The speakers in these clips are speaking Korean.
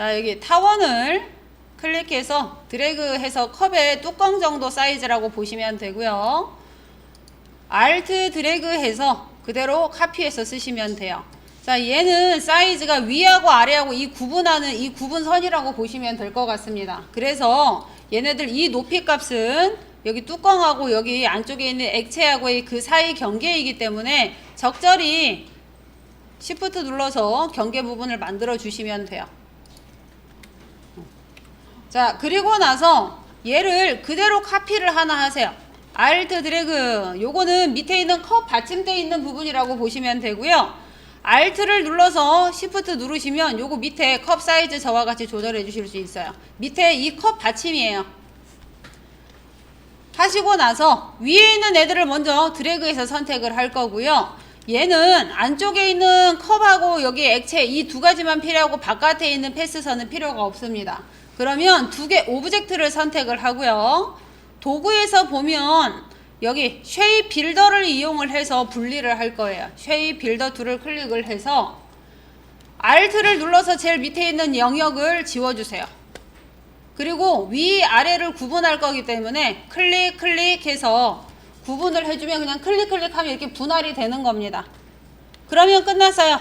자, 여기 타원을 클릭해서 드래그해서 컵의 뚜껑 정도 사이즈라고 보시면 되고요. 알트 드래그해서 그대로 카피해서 쓰시면 돼요. 자, 얘는 사이즈가 위하고 아래하고 이 구분하는 이 구분선이라고 보시면 될 것 같습니다. 그래서 얘네들 이 높이 값은 여기 뚜껑하고 여기 안쪽에 있는 액체하고의 그 사이 경계이기 때문에 적절히 Shift 눌러서 경계 부분을 만들어 주시면 돼요. 자, 그리고 나서 얘를 그대로 카피를 하나 하세요. Alt 드래그. 요거는 밑에 있는 컵 받침대 있는 부분이라고 보시면 되고요. Alt를 눌러서 Shift 누르시면 요거 밑에 컵 사이즈 저와 같이 조절해 주실 수 있어요. 밑에 이 컵 받침이에요. 하시고 나서 위에 있는 애들을 먼저 드래그해서 선택을 할 거고요. 얘는 안쪽에 있는 컵하고 여기 액체 이 두 가지만 필요하고 바깥에 있는 패스선은 필요가 없습니다. 그러면 두 개 오브젝트를 선택을 하고요. 도구에서 보면 여기 쉐이 빌더를 이용을 해서 분리를 할 거예요. 쉐이 빌더 툴을 클릭을 해서 Alt를 눌러서 제일 밑에 있는 영역을 지워주세요. 그리고 위 아래를 구분할 거기 때문에 클릭 클릭해서 구분을 해주면 그냥 클릭 클릭하면 이렇게 분할이 되는 겁니다. 그러면 끝났어요.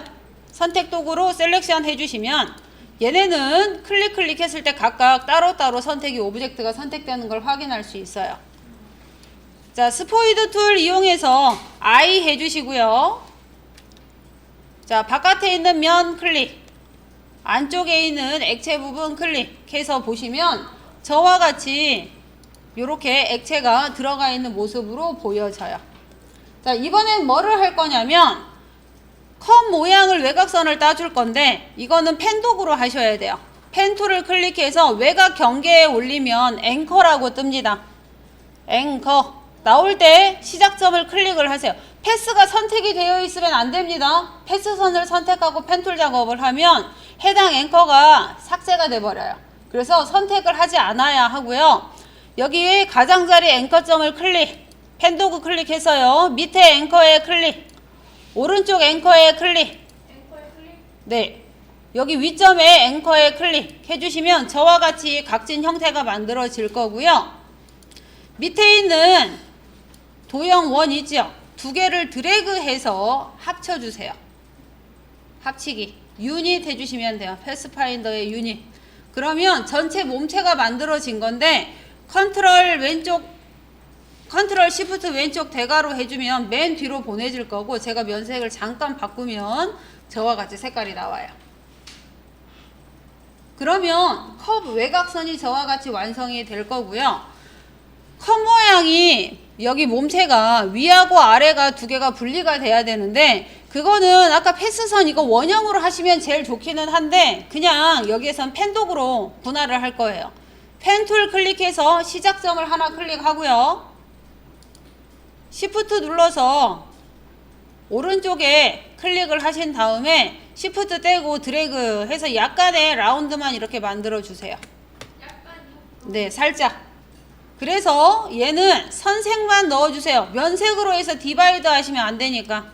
선택 도구로 셀렉션 해주시면 얘네는 클릭 클릭 했을 때 각각 따로따로 선택이 오브젝트가 선택되는 걸 확인할 수 있어요. 자, 스포이드 툴 이용해서 I 해주시고요. 자, 바깥에 있는 면 클릭. 안쪽에 있는 액체 부분 클릭해서 보시면 저와 같이 이렇게 액체가 들어가 있는 모습으로 보여져요. 자, 이번엔 뭐를 할 거냐면 컵 모양을 외곽선을 따줄 건데 이거는 펜 도구로 하셔야 돼요. 펜 툴을 클릭해서 외곽 경계에 올리면 앵커라고 뜹니다. 앵커 나올 때 시작점을 클릭을 하세요. 패스가 선택이 되어 있으면 안 됩니다. 패스선을 선택하고 펜 툴 작업을 하면 해당 앵커가 삭제가 돼 버려요. 그래서 선택을 하지 않아야 하고요. 여기에 가장자리 앵커점을 클릭, 펜도구 클릭해서요. 밑에 앵커에 클릭, 오른쪽 앵커에 클릭. 네. 여기 위점에 앵커에 클릭해 주시면 저와 같이 각진 형태가 만들어질 거고요. 밑에 있는 도형 원이죠. 두 개를 드래그해서 합쳐 주세요. 합치기. 유닛 해 주시면 돼요. 패스파인더의 유닛. 그러면 전체 몸체가 만들어진 건데 컨트롤 왼쪽 컨트롤 시프트 왼쪽 대가로 해주면 맨 뒤로 보내질 거고 제가 면색을 잠깐 바꾸면 저와 같이 색깔이 나와요. 그러면 컵 외곽선이 저와 같이 완성이 될 거고요. 컵 모양이 여기 몸체가 위하고 아래가 두 개가 분리가 돼야 되는데 그거는 아까 패스선 이거 원형으로 하시면 제일 좋기는 한데 그냥 여기에선 펜독으로 분할을 할 거예요. 펜 툴 클릭해서 시작점을 하나 클릭하고요. 시프트 눌러서 오른쪽에 클릭을 하신 다음에 시프트 떼고 드래그 해서 약간의 라운드만 이렇게 만들어 주세요. 네, 살짝. 그래서 얘는 선색만 넣어주세요. 면색으로 해서 디바이드 하시면 안 되니까.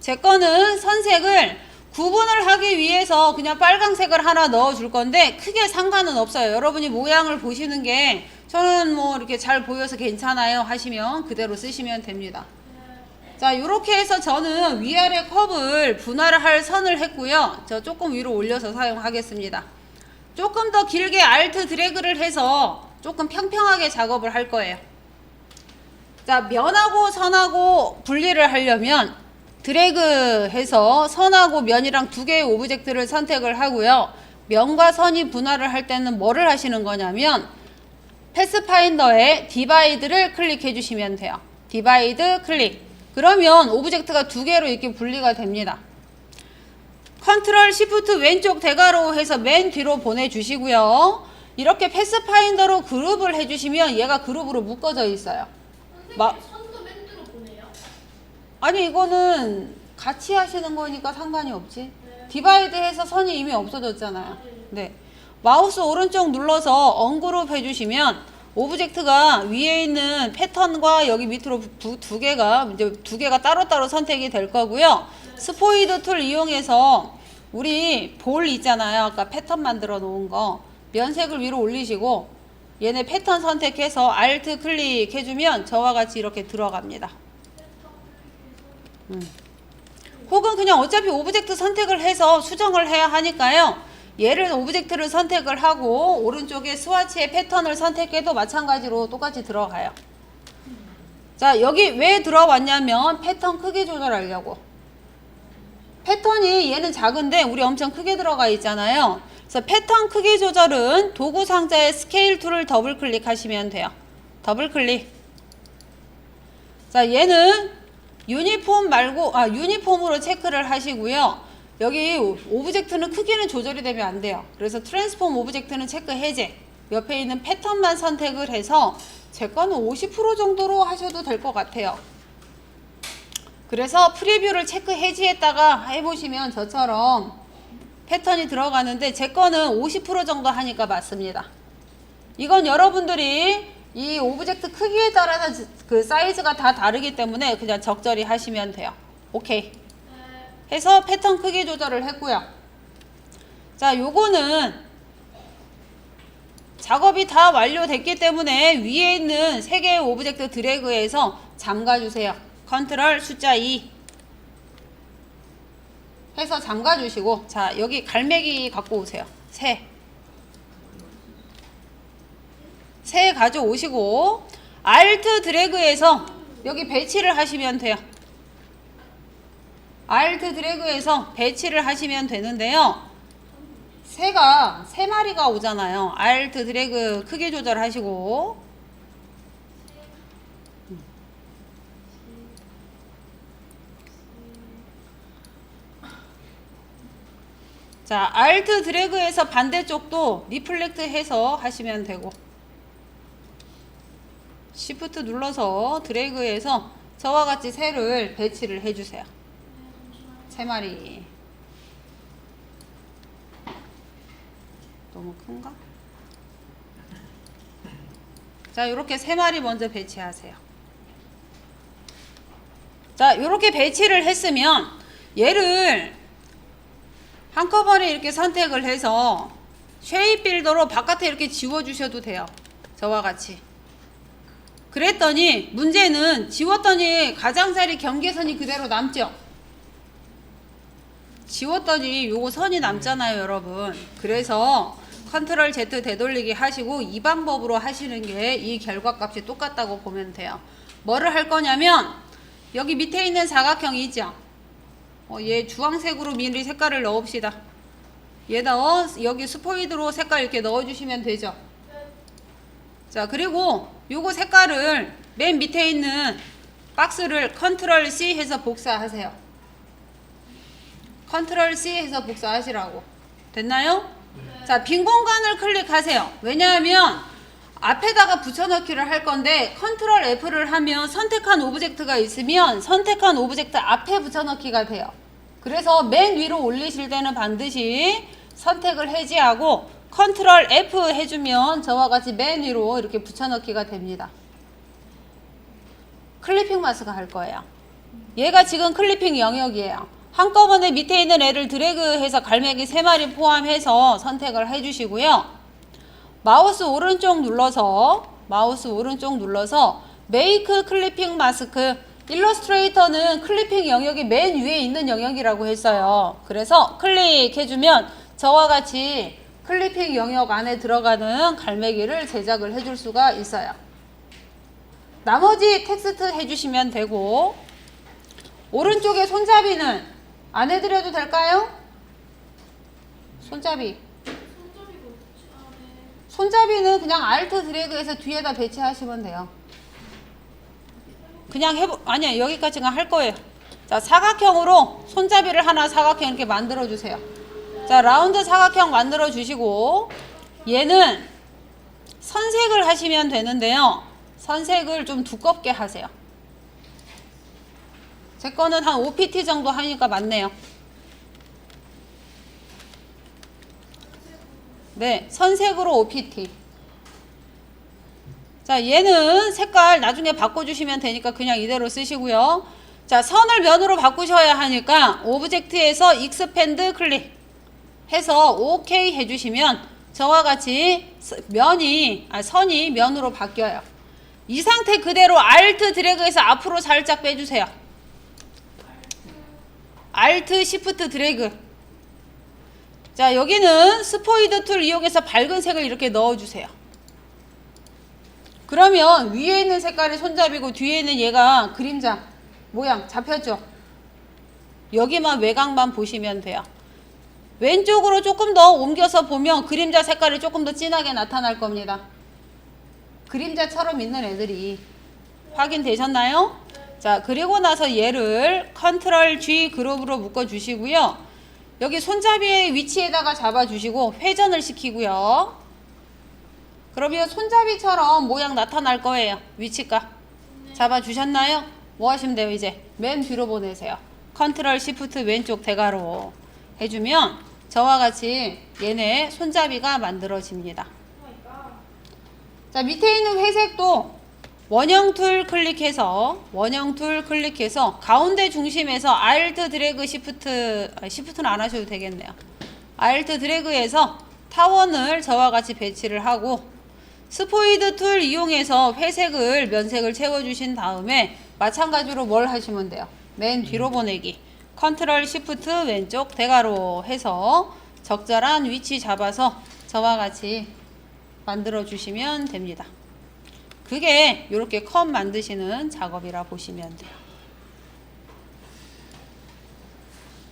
제 거는 선색을 구분을 하기 위해서 그냥 빨강색을 하나 넣어 줄 건데 크게 상관은 없어요. 여러분이 모양을 보시는 게 저는 뭐 이렇게 잘 보여서 괜찮아요 하시면 그대로 쓰시면 됩니다. 자, 이렇게 해서 저는 위아래 컵을 분할을 할 선을 했고요. 저 조금 위로 올려서 사용하겠습니다. 조금 더 길게 알트 드래그를 해서 조금 평평하게 작업을 할 거예요. 자, 면하고 선하고 분리를 하려면 드래그 해서 선하고 면이랑 두 개의 오브젝트를 선택을 하고요. 면과 선이 분할을 할 때는 뭐를 하시는 거냐면 패스파인더에 디바이드를 클릭해 주시면 돼요. 디바이드 클릭. 그러면 오브젝트가 두 개로 이렇게 분리가 됩니다. 컨트롤 시프트 왼쪽 대가로 해서 맨 뒤로 보내주시고요. 이렇게 패스파인더로 그룹을 해주시면 얘가 그룹으로 묶어져 있어요. 마- 선생님 선도 맨으로 보내요? 아니 이거는 같이 하시는 거니까 상관이 없지. 네. 디바이드 해서 선이 이미 없어졌잖아요. 네. 마우스 오른쪽 눌러서 언그룹 해주시면 오브젝트가 위에 있는 패턴과 여기 밑으로 두, 두 개가 이제 두 개가 따로따로 선택이 될 거고요. 스포이드 툴 이용해서 우리 볼 있잖아요. 아까 패턴 만들어 놓은 거. 면색을 위로 올리시고 얘네 패턴 선택해서 Alt 클릭해주면 저와 같이 이렇게 들어갑니다. 음. 혹은 그냥 어차피 오브젝트 선택을 해서 수정을 해야 하니까요. 얘를 오브젝트를 선택을 하고 오른쪽에 스와치의 패턴을 선택해도 마찬가지로 똑같이 들어가요. 자, 여기 왜 들어왔냐면 패턴 크기 조절하려고. 패턴이 얘는 작은데 우리 엄청 크게 들어가 있잖아요. 그래서 패턴 크기 조절은 도구 상자의 스케일 툴을 더블 클릭하시면 돼요. 더블 클릭. 자, 얘는 유니폼 말고 아 유니폼으로 체크를 하시고요. 여기 오브젝트는 크기는 조절이 되면 안 돼요. 그래서 트랜스폼 오브젝트는 체크 해제. 옆에 있는 패턴만 선택을 해서 제 거는 50% 정도로 하셔도 될 것 같아요. 그래서 프리뷰를 체크 해지했다가 해보시면 저처럼 패턴이 들어가는데 제 거는 50% 정도 하니까 맞습니다. 이건 여러분들이 이 오브젝트 크기에 따라서 그 사이즈가 다 다르기 때문에 그냥 적절히 하시면 돼요. 오케이. 해서 패턴 크기 조절을 했고요. 자, 요거는 작업이 다 완료됐기 때문에 위에 있는 세 개의 오브젝트 드래그해서 잠가주세요. 컨트롤 숫자 2 해서 잠가주시고 자 여기 갈매기 갖고 오세요. 새. 새 가져오시고 Alt 드래그해서 여기 배치를 하시면 돼요. Alt 드래그해서 배치를 하시면 되는데요. 새가 세 마리가 오잖아요. Alt 드래그 크기 조절하시고 자, Alt 드래그해서 반대쪽도 리플렉트 해서 하시면 되고 Shift 눌러서 드래그해서 저와 같이 새를 배치를 해주세요. 세 마리. 너무 큰가? 자, 이렇게 세 마리 먼저 배치하세요. 자, 이렇게 배치를 했으면 얘를 한꺼번에 이렇게 선택을 해서 쉐입 빌더로 바깥에 이렇게 지워 주셔도 돼요. 저와 같이. 그랬더니 문제는 지웠더니 가장자리 경계선이 그대로 남죠. 지웠더니 요거 선이 남잖아요, 여러분. 그래서 컨트롤 Z 되돌리기 하시고 이 방법으로 하시는 게 이 결과값이 똑같다고 보면 돼요. 뭐를 할 거냐면 여기 밑에 있는 사각형이 있죠. 어, 얘 주황색으로 미리 색깔을 넣읍시다. 얘다 어, 여기 스포이드로 색깔 이렇게 넣어주시면 되죠. 자 그리고 요거 색깔을 맨 밑에 있는 박스를 컨트롤 C 해서 복사하세요. 컨트롤 C 해서 복사하시라고. 됐나요? 자, 빈 공간을 클릭하세요. 왜냐하면 앞에다가 붙여넣기를 할 건데 컨트롤 F를 하면 선택한 오브젝트가 있으면 선택한 오브젝트 앞에 붙여넣기가 돼요. 그래서 맨 위로 올리실 때는 반드시 선택을 해지하고 컨트롤 F 해주면 저와 같이 맨 위로 이렇게 붙여넣기가 됩니다. 클리핑 마스가 할 거예요. 얘가 지금 클리핑 영역이에요. 한꺼번에 밑에 있는 애를 드래그해서 갈매기 3마리 포함해서 선택을 해주시고요. 마우스 오른쪽 눌러서 마우스 오른쪽 눌러서 메이크 클리핑 마스크 일러스트레이터는 클리핑 영역이 맨 위에 있는 영역이라고 했어요. 그래서 클릭해주면 저와 같이 클리핑 영역 안에 들어가는 갈매기를 제작을 해줄 수가 있어요. 나머지 텍스트 해주시면 되고 오른쪽에 손잡이는 안 해드려도 될까요? 손잡이 손잡이는 그냥 알트 드래그해서 뒤에다 배치하시면 돼요. 그냥 해보 아니야 여기까지 그냥 할 거예요. 자 사각형으로 손잡이를 하나 사각형 이렇게 만들어 주세요. 자 라운드 사각형 만들어 주시고 얘는 선색을 하시면 되는데요. 선색을 좀 두껍게 하세요. 제 거는 한 5pt 정도 하니까 맞네요. 네, 선색으로 5pt. 자, 얘는 색깔 나중에 바꿔주시면 되니까 그냥 이대로 쓰시고요. 자, 선을 면으로 바꾸셔야 하니까 오브젝트에서 익스펜드 클릭. 해서 오케이 해주시면 저와 같이 스- 면이 아, 선이 면으로 바뀌어요. 이 상태 그대로 Alt 드래그해서 앞으로 살짝 빼주세요. Alt Shift 드래그. 자 여기는 스포이드 툴 이용해서 밝은 색을 이렇게 넣어주세요. 그러면 위에 있는 색깔이 손잡이고 뒤에 있는 얘가 그림자 모양 잡혔죠? 여기만 외곽만 보시면 돼요. 왼쪽으로 조금 더 옮겨서 보면 그림자 색깔이 조금 더 진하게 나타날 겁니다. 그림자처럼 있는 애들이 확인되셨나요? 자, 그리고 나서 얘를 컨트롤 G 그룹으로 묶어 주시고요. 여기 손잡이의 위치에다가 잡아 주시고 회전을 시키고요. 그러면 손잡이처럼 모양 나타날 거예요. 위치가. 잡아 주셨나요? 뭐 하시면 돼요, 이제? 맨 뒤로 보내세요. 컨트롤 시프트 왼쪽 대가로 해주면 저와 같이 얘네 손잡이가 만들어집니다. 자, 밑에 있는 회색도 원형 툴 클릭해서 원형 툴 클릭해서 가운데 중심에서 Alt 드래그 시프트 아, 시프트는 안 하셔도 되겠네요. Alt 드래그해서 타원을 저와 같이 배치를 하고 스포이드 툴 이용해서 회색을 면색을 채워 주신 다음에 마찬가지로 뭘 하시면 돼요. 맨 뒤로 보내기. 컨트롤 시프트 왼쪽 대가로 해서 적절한 위치 잡아서 저와 같이 만들어 주시면 됩니다. 그게 이렇게 컵 만드시는 작업이라 보시면 돼요.